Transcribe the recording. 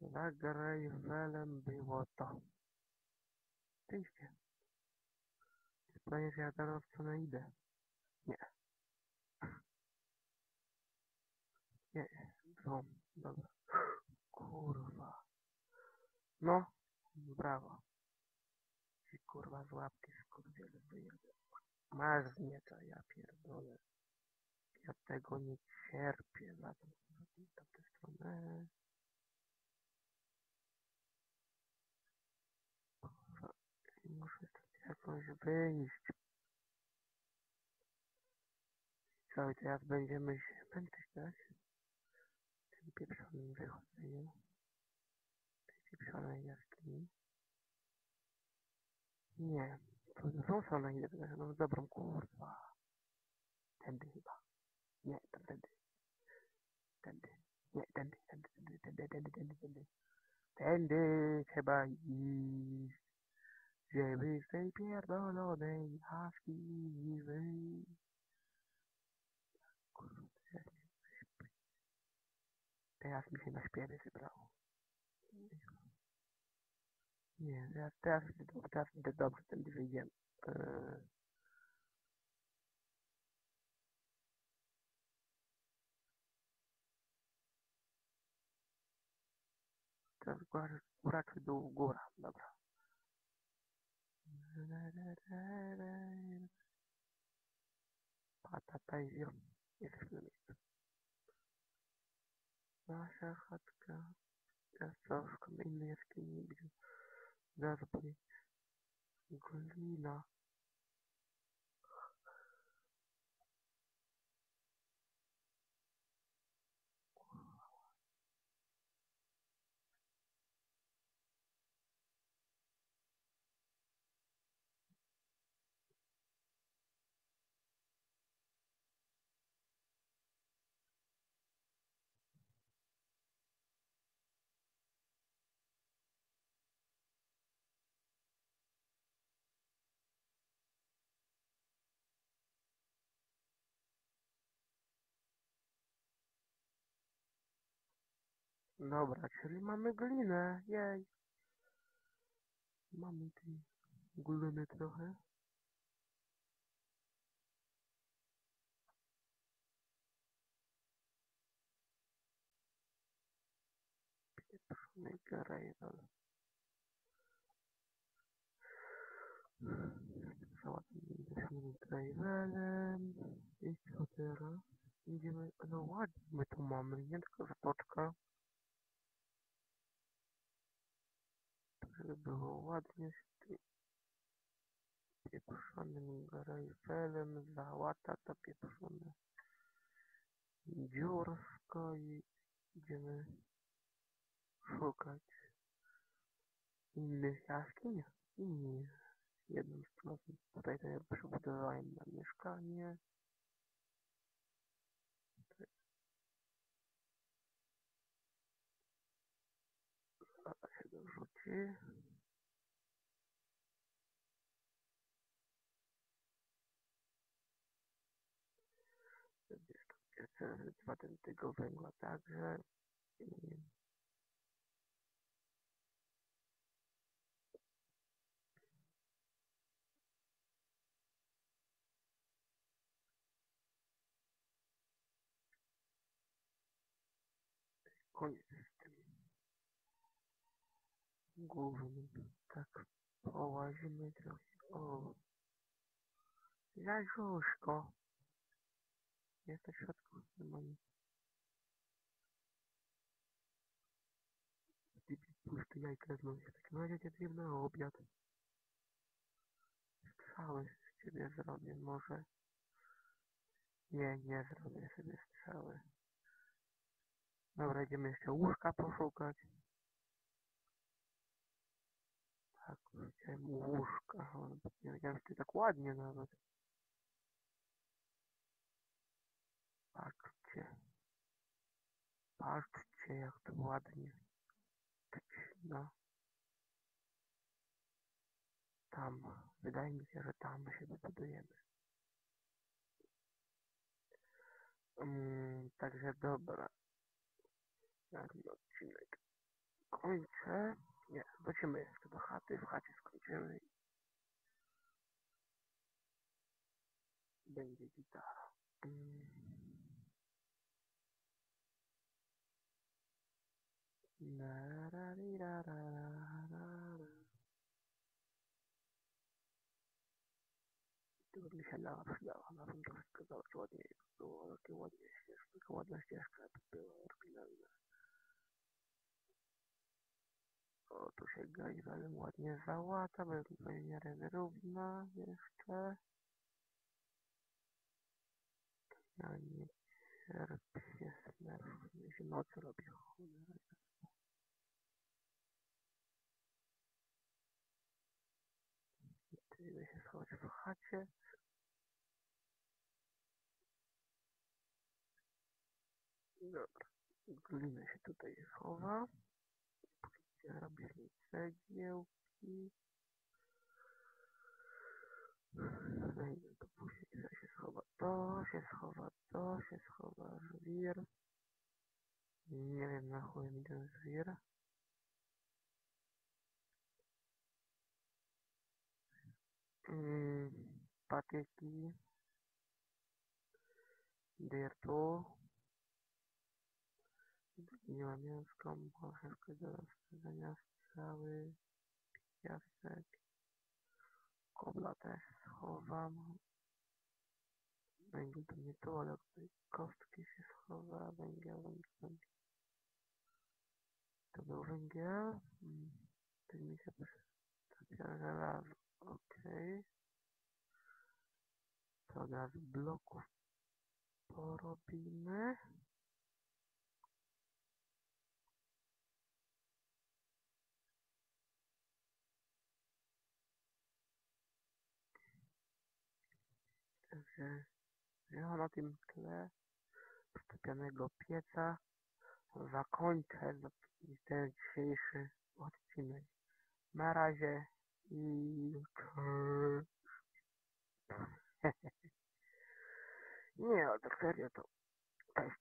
Za Grejwelem było to. Oczywiście. Pytanie, że ja teraz w idę. Nie. Nie, są. Dobra. Kurwa. No, brawo. Ci kurwa z łapki skurwiele wyjedę. Masz z miecza, ja pierdolę. Ja tego nie cierpię. Zatem w wyjść. Co, i teraz będziemy się męczyć, tak? Tym pieprzonym wychodzeniu. Tej pieprzonej jaskini. Nie, to tą stronę idę, no dobrą kurwa. Tędy chyba. Nie, tam tędy. Tędy. Nie, tędy, tędy, tędy, tędy, tędy, tędy, tędy. Tędy trzeba iść, żeby z tej pierdolonej jaskini wyjść. Teraz mi się- na śpiewy wybrało. Nie, teraz, teraz, teraz będzie dobrze, tędy wyjdziemy. Eee, Teraz góra, góra czy dół? Góra, dobra. Patata i ziom. Jesteśmy na miejscu. Nasza chatka. Teraz co Dobra, czyli mamy glinę. Jej. Mamy tej gliny trochę. Pieprzony grejwel. Załatwimy grejwelem. I co teraz? Idziemy, no ładnie my tu mamy, nie tylko zatoczka. Było ładnie z pieprzonym grejwelem załata to pieprzone dziursko i idziemy szukać innych jaskiń. I jedną z tutaj to ja przebudowałem na mieszkanie dorzuci dwa tego węgla także. Koniec głównym. Tak, połazimy trochę. O, Zażuszko. Jesteś w środku, nie ma nic. Ty pusty jajka znowu się tak razie cię zjem na obiad. Strzały z ciebie zrobię, może. Nie, nie zrobię sobie strzały. Dobra, idziemy jeszcze łóżka poszukać. Tak, chciałem łóżka. Nie wiedziałem, to tak ładnie nawet. Patrzcie. Patrzcie, jak to ładnie. No. Tam. Wydaje mi się, że tam się wybudujemy. Mm, także dobra. Ten odcinek kończę. Nie, wrócimy jeszcze do chaty. W chacie skończymy. Będzie gitara. La, la, la, la, la, la, la. tego myślała, myślała, na węgorze kazała, że ładnie jest było, jakie ładnie ścieżki, jaka ładna ścieżka, to była oryginalna. Się gajwelem ładnie załata, bo jest w miarę wyrówna jeszcze. Ja nie cierpię smerfów, mi się noc robi cholera. Idę się schować w chacie. Dobra, glina się tutaj chowa. Policja robi z niej cegiełki. Wejdę to później, to się schowa to, się schowa to, się schowa żwir. Nie wiem na chuj mi ten żwir. Mm, patyki. Dyrtu. Zgniła mięsko, wszystko do rozszerzenia strzały, piasek. Kobla też schowam. Węgiel to nie tu, ale tutaj kostki się schowa, węgiel, węgiel, węgiel. To był węgiel. Mm, Tu mi się przyczepia żelazo. Okej. To od razu bloków porobimy. Także ja na tym tle przyczepionego pieca zakończę za- ten dzisiejszy odcinek. Na razie i Nie, ale tak serio to cześć.